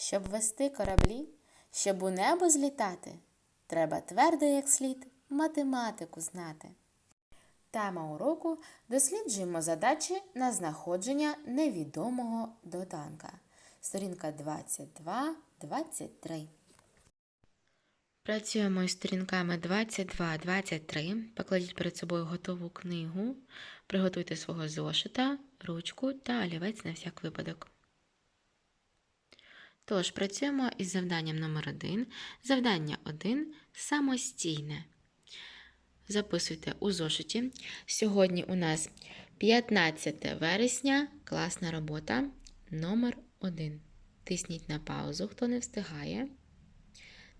Щоб вести кораблі, щоб у небо злітати, треба твердо, як слід, математику знати. Тема уроку досліджуємо задачі на знаходження невідомого доданка. Сторінка 22-23. Працюємо із сторінками 22-23. Покладіть перед собою готову книгу. Приготуйте свого зошита, ручку та олівець на всяк випадок. Тож, працюємо із завданням номер 1. Завдання 1 самостійне. Записуйте у зошиті. Сьогодні у нас 15 вересня, класна робота номер 1. Тисніть на паузу, хто не встигає.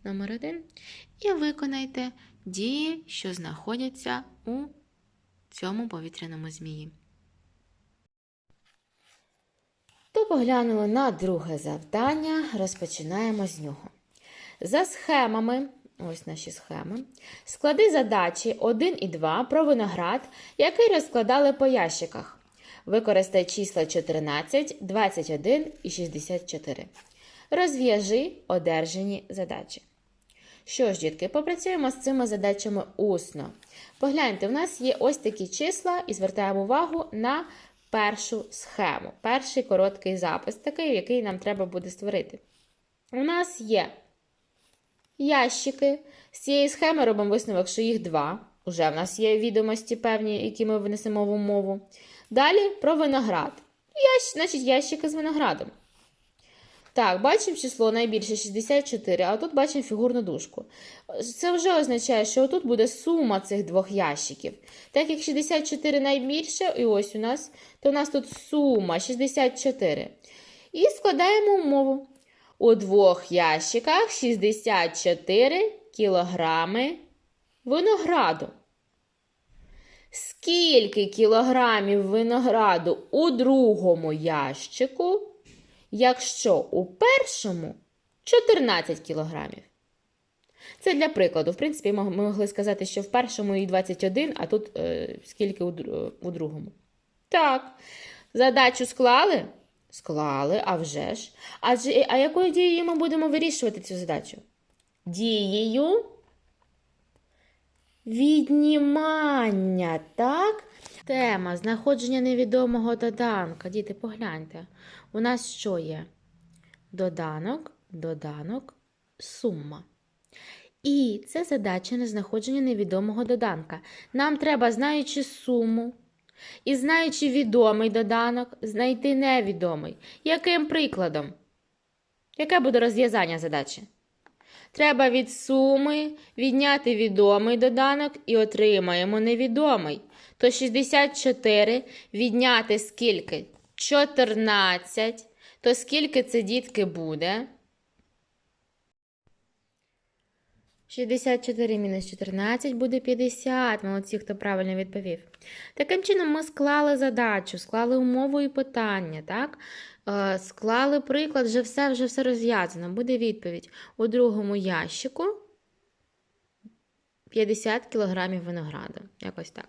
Номер 1. І виконайте дії, що знаходяться у цьому повітряному змії. То поглянули на друге завдання, розпочинаємо з нього. За схемами, ось наші схеми, склади задачі 1 і 2 про виноград, який розкладали по ящиках. Використай числа 14, 21 і 64. Розв'яжи одержані задачі. Що ж, дітки, попрацюємо з цими задачами усно. Погляньте, в нас є ось такі числа, і звертаємо увагу на першу схему. Перший короткий запис, такий, який нам треба буде створити. У нас є ящики. З цієї схеми робимо висновок, що їх два. Уже в нас є відомості певні, які ми внесемо в умову. Далі про виноград. Ящ, значить, ящики з виноградом. Так, бачимо число найбільше 64, а тут бачимо фігурну дужку. Це вже означає, що тут буде сума цих двох ящиків. Так як 64 найбільше, і ось у нас, то у нас тут сума 64. І складаємо умову. У двох ящиках 64 кілограми винограду. Скільки кілограмів винограду у другому ящику? Якщо у першому 14 кілограмів. Це для прикладу. В принципі, ми могли сказати, що в першому і 21, а тут е, скільки у, у другому. Так. Задачу склали? Склали, а вже ж. Адже, а якою дією ми будемо вирішувати цю задачу? Дією віднімання, так? Тема знаходження невідомого доданка. Діти, погляньте. У нас що є? Доданок, доданок, сума. І це задача на знаходження невідомого доданка. Нам треба, знаючи суму і знаючи відомий доданок, знайти невідомий. Яким прикладом? Яке буде розв'язання задачі? Треба від суми відняти відомий доданок і отримаємо невідомий. То 64 відняти скільки? 14. То скільки це дітки буде? 64 мінус 14 буде 50. Молодці, хто правильно відповів. Таким чином, ми склали задачу, склали умову і питання, так? Е, склали приклад, вже все вже все розв'язано. Буде відповідь. У другому ящику 50 кг винограду. Якось так.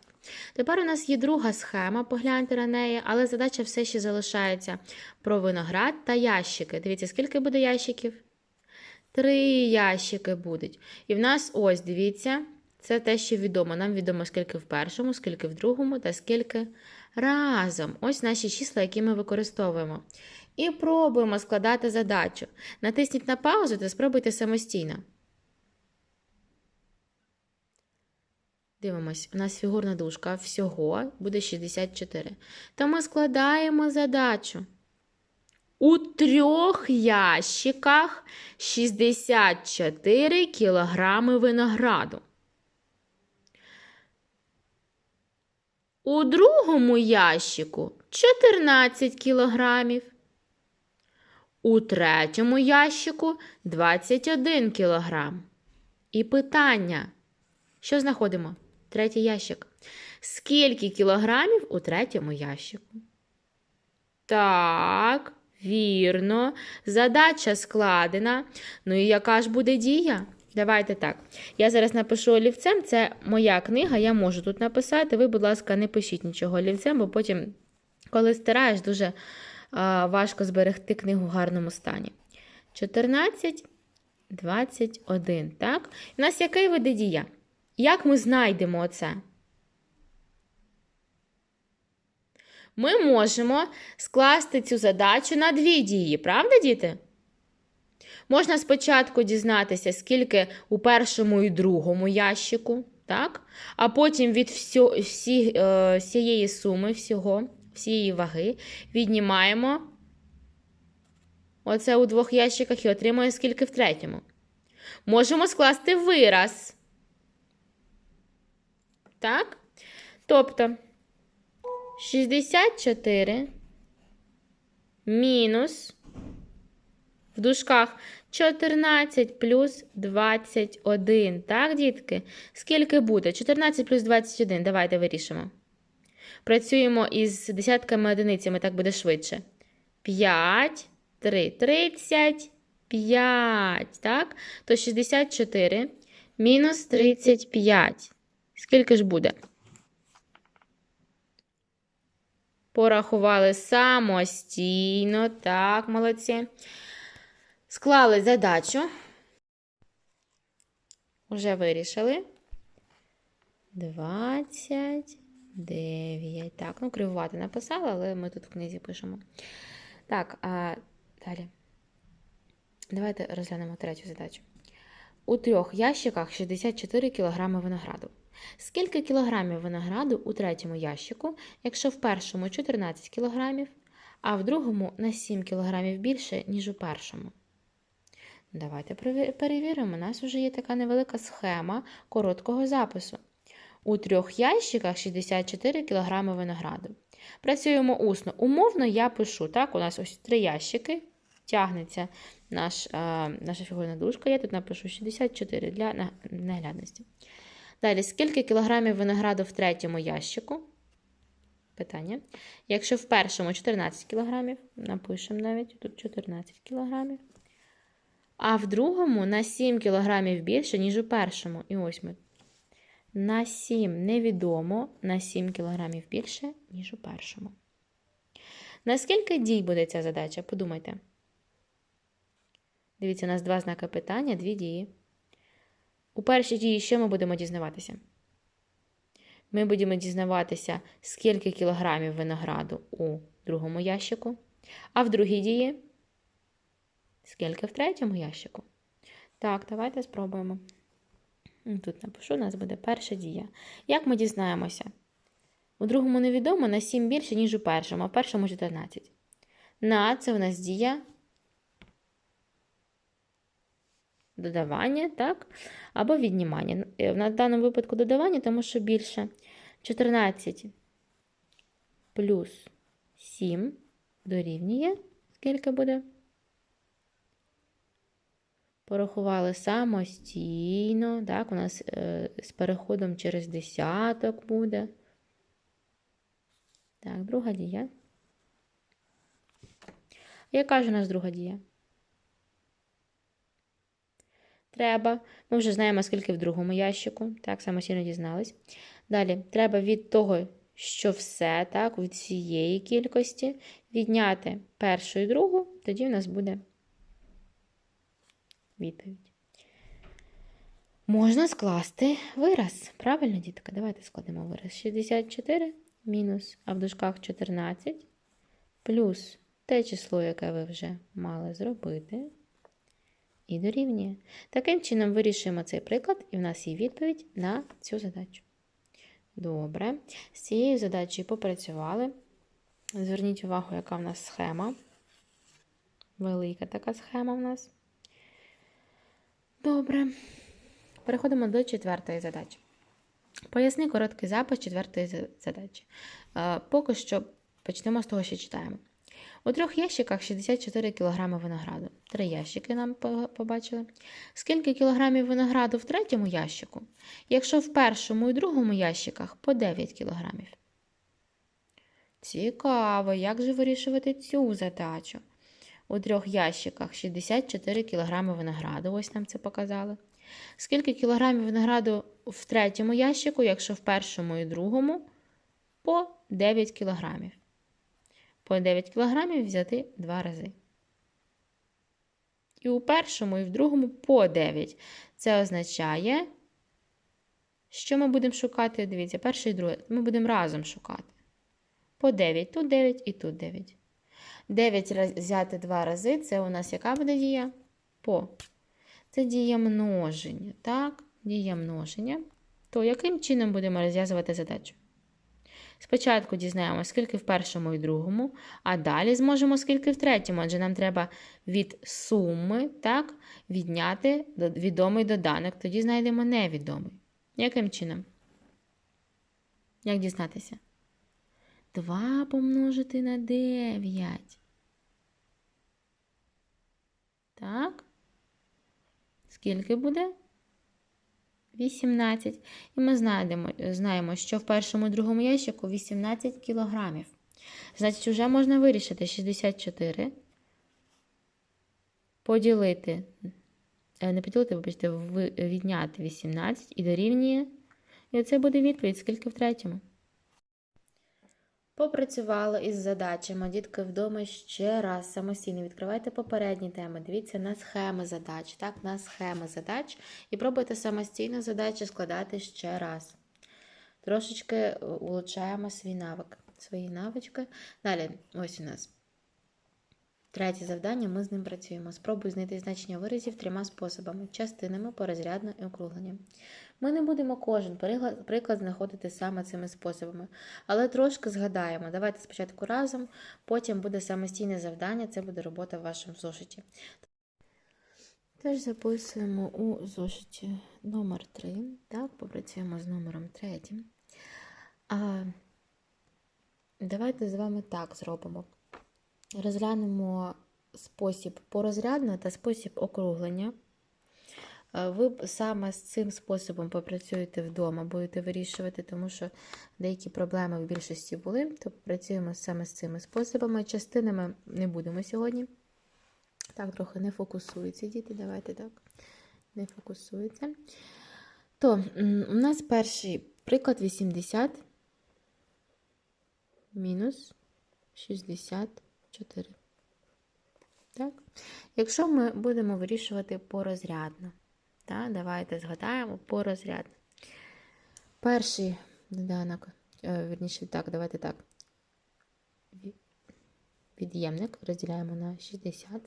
Тепер у нас є друга схема, погляньте на неї, але задача все ще залишається про виноград та ящики. Дивіться, скільки буде ящиків? Три ящики будуть. І в нас ось, дивіться, це те, що відомо. Нам відомо, скільки в першому, скільки в другому та скільки разом. Ось наші числа, які ми використовуємо. І пробуємо складати задачу. Натисніть на паузу та спробуйте самостійно. Дивимось, у нас фігурна дужка всього буде 64. То ми складаємо задачу. У трьох ящиках 64 кілограми винограду. У другому ящику 14 кілограмів. У третьому ящику 21 кілограм. І питання. Що знаходимо? Третій ящик. Скільки кілограмів у третьому ящику? Так, вірно. Задача складена. Ну і яка ж буде дія? Давайте так. Я зараз напишу олівцем. Це моя книга, я можу тут написати. Ви, будь ласка, не пишіть нічого олівцем, бо потім, коли стираєш, дуже а, важко зберегти книгу в гарному стані. 14, 21. Так? У нас який види дія? Як ми знайдемо це? Ми можемо скласти цю задачу на дві дії, правда, діти? Можна спочатку дізнатися, скільки у першому і другому ящику, так? а потім від всю, всі, е, всієї суми, всього, всієї ваги віднімаємо оце у двох ящиках і отримуємо скільки в третьому. Можемо скласти вираз. Так? Тобто 64 мінус в дужках 14 плюс 21. Так, дітки? Скільки буде? 14 плюс 21. Давайте вирішимо. Працюємо із десятками одиницями, так буде швидше. 5, 3, 35. Так? То 64 мінус 35. Скільки ж буде? Порахували самостійно. Так, молодці. Склали задачу. Уже вирішили. 29. Так, ну, кривувати написала, але ми тут в книзі пишемо. Так, а далі. Давайте розглянемо третю задачу. У трьох ящиках 64 кг винограду. Скільки кілограмів винограду у третьому ящику, якщо в першому 14 кг, а в другому на 7 кг більше, ніж у першому? Давайте перевіримо. У нас вже є така невелика схема короткого запису. У трьох ящиках 64 кг винограду. Працюємо усно. Умовно, я пишу, так, у нас ось три ящики. Тягнеться наш, наша фігурна дужка. Я тут напишу 64 для наглядності. Далі, скільки кілограмів винограду в третьому ящику? Питання. Якщо в першому 14 кілограмів, напишемо навіть тут 14 кілограмів. А в другому на 7 кілограмів більше, ніж у першому. І ось ми. На 7 невідомо, на 7 кілограмів більше, ніж у першому. Наскільки дій буде ця задача? Подумайте. Дивіться, у нас два знаки питання, дві дії. У першій дії що ми будемо дізнаватися? Ми будемо дізнаватися, скільки кілограмів винограду у другому ящику. А в другій дії, скільки в третьому ящику. Так, давайте спробуємо. Тут напишу, у нас буде перша дія. Як ми дізнаємося? У другому невідомо на 7 більше, ніж у першому, а в першому 14. На це у нас дія додавання, так? Або віднімання. В даному випадку додавання, тому що більше 14 плюс 7 дорівнює. Скільки буде? Порахували самостійно. Так, у нас е, з переходом через десяток буде. Так, друга дія. Яка ж у нас друга дія? Треба. Ми вже знаємо, скільки в другому ящику. Так, самостійно дізнались. Далі, треба від того, що все, так, від цієї кількості відняти першу і другу, тоді в нас буде відповідь. Можна скласти вираз. Правильно, дітка? Давайте складемо вираз. 64 мінус, а в дужках 14 плюс те число, яке ви вже мали зробити і дорівнює. Таким чином вирішуємо цей приклад, і в нас є відповідь на цю задачу. Добре. З цією задачею попрацювали. Зверніть увагу, яка в нас схема. Велика така схема в нас. Добре. Переходимо до четвертої задачі. Поясни короткий запис четвертої задачі. Е, поки що почнемо з того, що читаємо. У трьох ящиках 64 кг винограду. Три ящики нам побачили. Скільки кілограмів винограду в третьому ящику? Якщо в першому і другому ящиках по 9 кілограмів. Цікаво, як же вирішувати цю задачу? У трьох ящиках 64 кг винограду, ось нам це показали. Скільки кілограмів винограду в третьому ящику, якщо в першому і другому по 9 кілограмів по 9 кг взяти 2 рази. І у першому, і в другому по 9. Це означає, що ми будемо шукати, дивіться, перше і друге. Ми будемо разом шукати. По 9. Тут 9 і тут 9. 9 раз- взяти два рази, це у нас яка буде дія? По. Це дія множення. Так, дія множення. То яким чином будемо розв'язувати задачу? Спочатку дізнаємося, скільки в першому і другому, а далі зможемо скільки в третьому, адже нам треба від суми так, відняти відомий доданок, тоді знайдемо невідомий. Яким чином? Як дізнатися? 2 помножити на 9. Так. Скільки буде? 18. І ми знаємо, знаємо, що в першому другому ящику 18 кілограмів. Значить, вже можна вирішити 64. Поділити, е, не поділити, вибачте, відняти 18 і дорівнює. І оце буде відповідь, скільки в третьому. Попрацювали із задачами. Дітки вдома ще раз самостійно відкривайте попередні теми. Дивіться на схеми задач, так, на схеми задач і пробуйте самостійно задачі складати ще раз. Трошечки е, улучшаємо свій навик, свої навички. Далі, ось у нас третє завдання. Ми з ним працюємо. Спробуй знайти значення виразів трьома способами: частинами, порозрядно і округленням. Ми не будемо кожен приклад, знаходити саме цими способами, але трошки згадаємо. Давайте спочатку разом, потім буде самостійне завдання, це буде робота в вашому зошиті. Теж записуємо у зошиті номер 3. Так, попрацюємо з номером 3. А, давайте з вами так зробимо. Розглянемо спосіб порозрядно та спосіб округлення. Е, Ви саме з цим способом попрацюєте вдома, будете вирішувати, тому що деякі проблеми в більшості були, то працюємо саме з цими способами. Частинами не будемо сьогодні. Так, трохи не фокусуються діти, давайте так. Не фокусуються. То у нас перший приклад 80 мінус 64. Так? Якщо ми будемо вирішувати порозрядно, так, давайте згадаємо порозрядно. Перший доданок, е, вірніше, так, давайте так. Ві- Від'ємник розділяємо на 60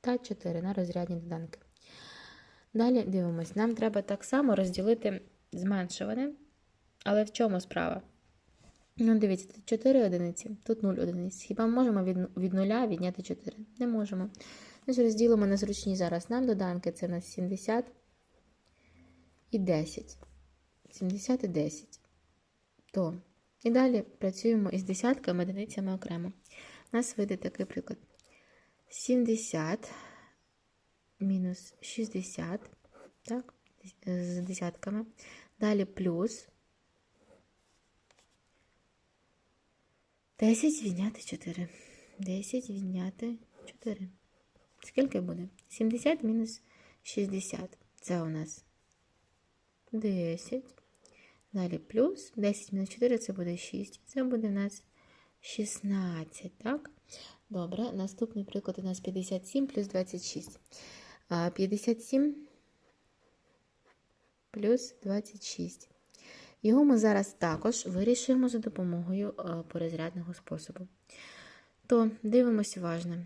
та 4 на розрядні доданки. Далі дивимось, нам треба так само розділити зменшуване. Але в чому справа? Ну, дивіться, тут 4 одиниці, тут 0 одиниць. Хіба ми можемо від, від 0 відняти 4? Не можемо. Значить, розділимо на зручні зараз нам доданки. Це у нас 70 і 10. 70 і 10. То. І далі працюємо із десятками одиницями окремо. У нас вийде такий приклад. 70 мінус 60, так, з десятками. Далі плюс 10 відняти 4. 10 відняти 4. Скільки буде? 70 мінус 60. Це у нас 10. Далі плюс 10 мінус 4 це буде 6. Це буде у нас 16. Так? Добре, наступний приклад у нас 57 плюс 26. А, 57 плюс 26. Його ми зараз також вирішуємо за допомогою е, порозрядного способу. То дивимося уважно.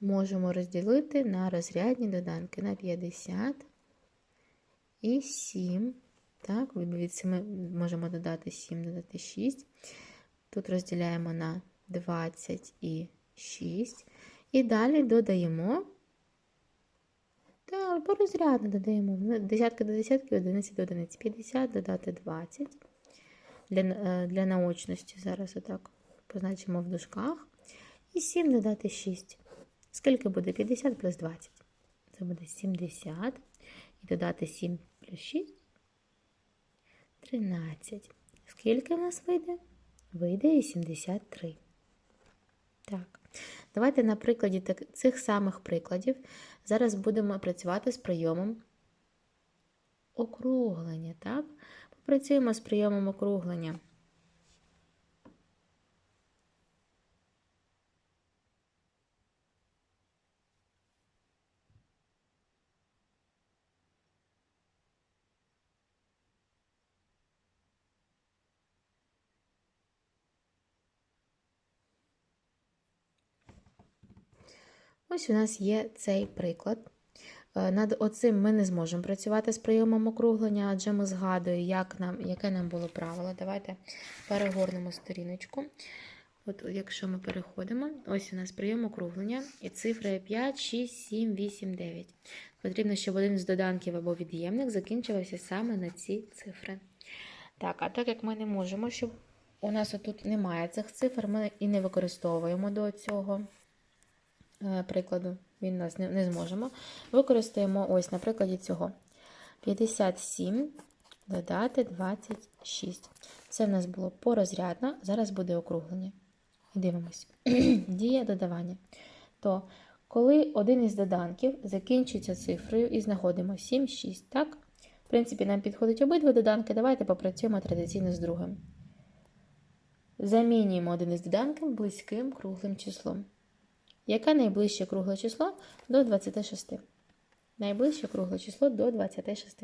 Можемо розділити на розрядні доданки на 50 і 7. Так, від 7 можемо додати 7, додати 6. Тут розділяємо на 20 і 6. І далі додаємо. Так, порозрядно додаємо. Ну, Десятки до десятки, одиниці до одиниці. 50 додати 20. Для, е, для наочності зараз отак позначимо в дужках. І 7 додати 6. Скільки буде 50 плюс 20? Це буде 70. І додати 7 плюс 6. 13. Скільки в нас вийде? Вийде 83. Так. Давайте на прикладі цих самих прикладів зараз будемо працювати з прийомом округлення. Так? Попрацюємо з прийомом округлення. Ось у нас є цей приклад. Е, Над оцим ми не зможемо працювати з прийомом округлення, адже ми згадуємо, як нам, яке нам було правило. Давайте перегорнемо сторіночку. От якщо ми переходимо, ось у нас прийом округлення і цифри 5, 6, 7, 8, 9. Потрібно, щоб один з доданків або від'ємник закінчувався саме на ці цифри. Так, а так як ми не можемо, щоб у нас отут немає цих цифр, ми і не використовуємо до цього прикладу. Він нас не, не зможемо. Використаємо ось на прикладі цього. 57 додати 26. Це в нас було порозрядно, зараз буде округлення. Дивимось. Дія додавання. То коли один із доданків закінчується цифрою і знаходимо 7, 6, так? В принципі, нам підходять обидва доданки. Давайте попрацюємо традиційно з другим. Замінюємо один із доданків близьким круглим числом. Яке найближче кругле число до 26? Найближче кругле число до 26.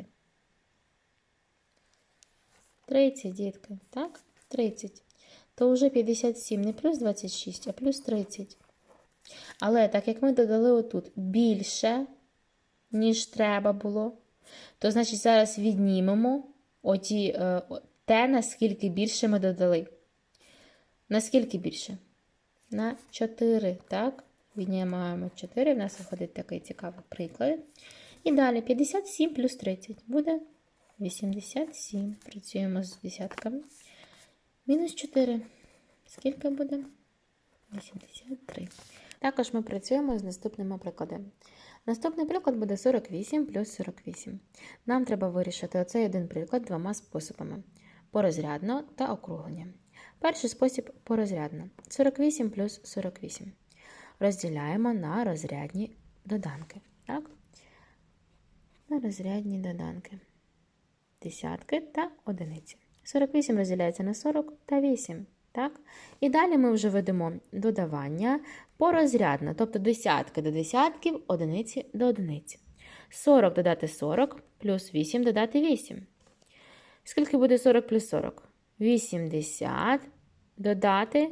30, дітки, так? 30. То вже 57 не плюс 26, а плюс 30. Але так як ми додали отут більше, ніж треба було, то значить зараз віднімемо оті, е, те, наскільки більше ми додали. Наскільки більше? На 4, так? Віднімаємо 4, в нас виходить такий цікавий приклад. І далі 57 плюс 30 буде 87. Працюємо з десятками. Мінус 4. Скільки буде? 83. Також ми працюємо з наступними прикладами. Наступний приклад буде 48 плюс 48. Нам треба вирішити оцей один приклад двома способами: порозрядно та округлення. Перший спосіб порозрядно. 48 плюс 48. Розділяємо на розрядні доданки. Так? На розрядні доданки. Десятки та одиниці. 48 розділяється на 40 та 8. Так? І далі ми вже ведемо додавання порозрядно, тобто десятки до десятків, одиниці до одиниці. 40 додати 40, плюс 8 додати 8. Скільки буде 40 плюс 40? 80 додати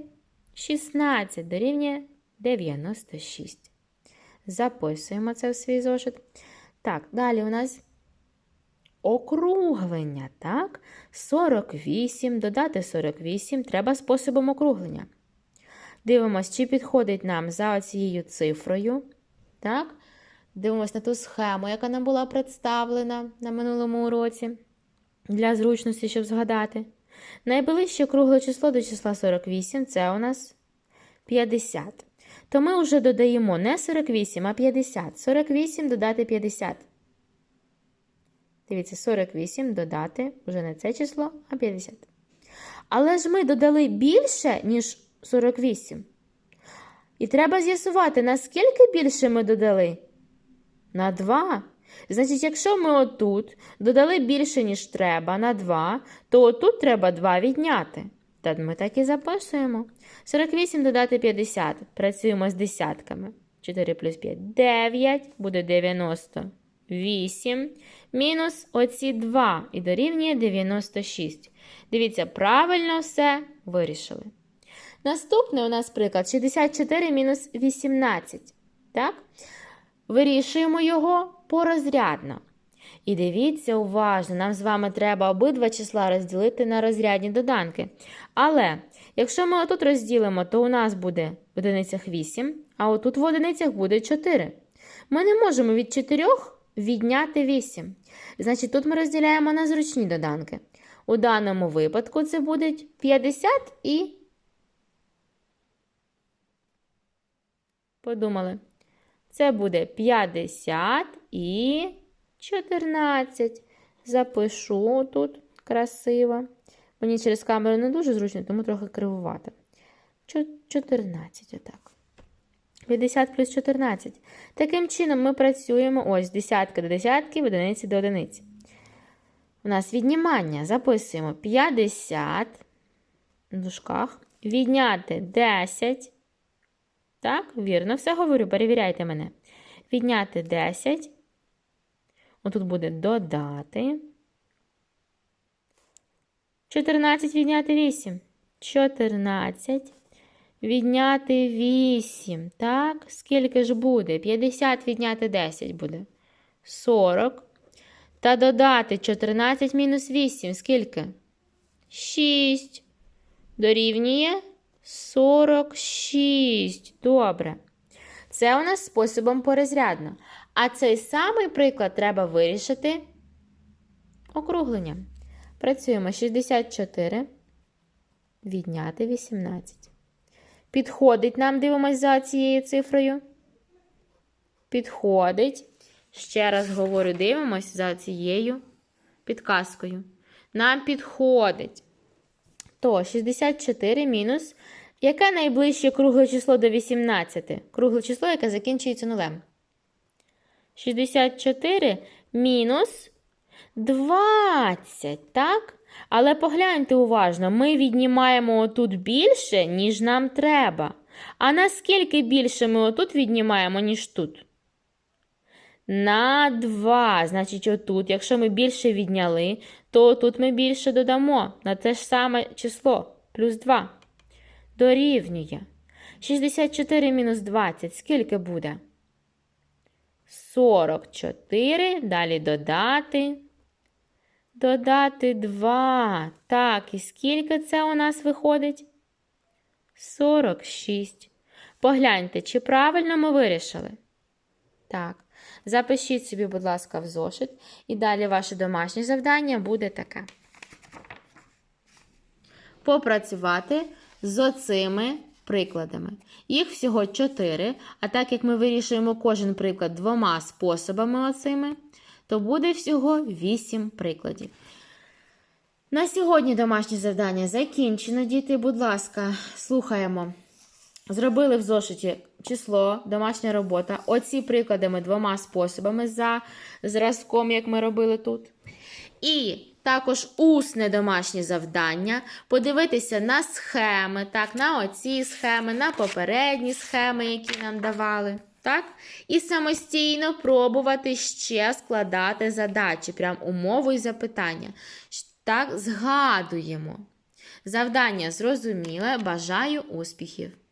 16 дорівнює 96. Записуємо це в свій зошит. Так, далі у нас округлення, так? 48, додати 48 треба способом округлення. Дивимось, чи підходить нам за цією цифрою. Так? Дивимось на ту схему, яка нам була представлена на минулому уроці. Для зручності, щоб згадати. Найближче кругле число до числа 48 це у нас 50. То ми вже додаємо не 48, а 50. 48 додати 50. Дивіться, 48 додати вже не це число, а 50. Але ж ми додали більше, ніж 48. І треба з'ясувати, наскільки більше ми додали? На 2. Значить, якщо ми отут додали більше, ніж треба, на 2, то отут треба 2 відняти. Та ми так і записуємо. 48 додати 50. Працюємо з десятками. 4 плюс 5 9, буде 98. Мінус оці 2 і дорівнює 96. Дивіться, правильно все вирішили. Наступний у нас приклад 64 мінус 18. Так? Вирішуємо його порозрядно. І дивіться уважно, нам з вами треба обидва числа розділити на розрядні доданки. Але, якщо ми отут розділимо, то у нас буде в одиницях 8, а отут в одиницях буде 4. Ми не можемо від 4 відняти 8. Значить, тут ми розділяємо на зручні доданки. У даному випадку це буде 50 і. Подумали. Це буде 50 і 14. Запишу тут красиво. Мені через камеру не дуже зручно, тому трохи кривувати. 14, отак. 50 плюс 14. Таким чином, ми працюємо ось десятки до десятки, одиниці до одиниці. У нас віднімання. Записуємо 50 в дужках. Відняти 10. Так, вірно, все говорю, перевіряйте мене. Відняти 10. Отут буде додати. 14 відняти 8. 14. відняти 8. Так, скільки ж буде? 50 відняти 10 буде. 40. Та додати 14 мінус 8. Скільки? 6. Дорівнює 46. Добре. Це у нас способом порозрядно. А цей самий приклад треба вирішити округленням. Працюємо 64. Відняти 18. Підходить нам, дивимось за цією цифрою. Підходить. Ще раз говорю, дивимось за цією підказкою. Нам підходить. То 64 мінус. Яке найближче кругле число до 18? Кругле число, яке закінчується нулем. 64 мінус 20, так? Але погляньте уважно, ми віднімаємо отут більше, ніж нам треба. А наскільки більше ми отут віднімаємо, ніж тут? На 2. Значить, отут, якщо ми більше відняли, то тут ми більше додамо на те ж саме число, плюс 2. Дорівнює. 64 мінус 20. Скільки буде? 44. Далі додати. Додати 2. Так, і скільки це у нас виходить? 46. Погляньте, чи правильно ми вирішили? Так. Запишіть собі, будь ласка, в зошит. І далі ваше домашнє завдання буде таке. Попрацювати з оцими прикладами. Їх всього 4, а так як ми вирішуємо кожен приклад двома способами оцими, то буде всього 8 прикладів. На сьогодні домашнє завдання закінчено. Діти, будь ласка, слухаємо. Зробили в зошиті число, домашня робота. Оці приклади двома способами за зразком, як ми робили тут. І також усне домашнє завдання. Подивитися на схеми, так, на оці схеми, на попередні схеми, які нам давали. Так? І самостійно пробувати ще складати задачі, прям умову і запитання. Так, згадуємо. Завдання зрозуміле. Бажаю успіхів!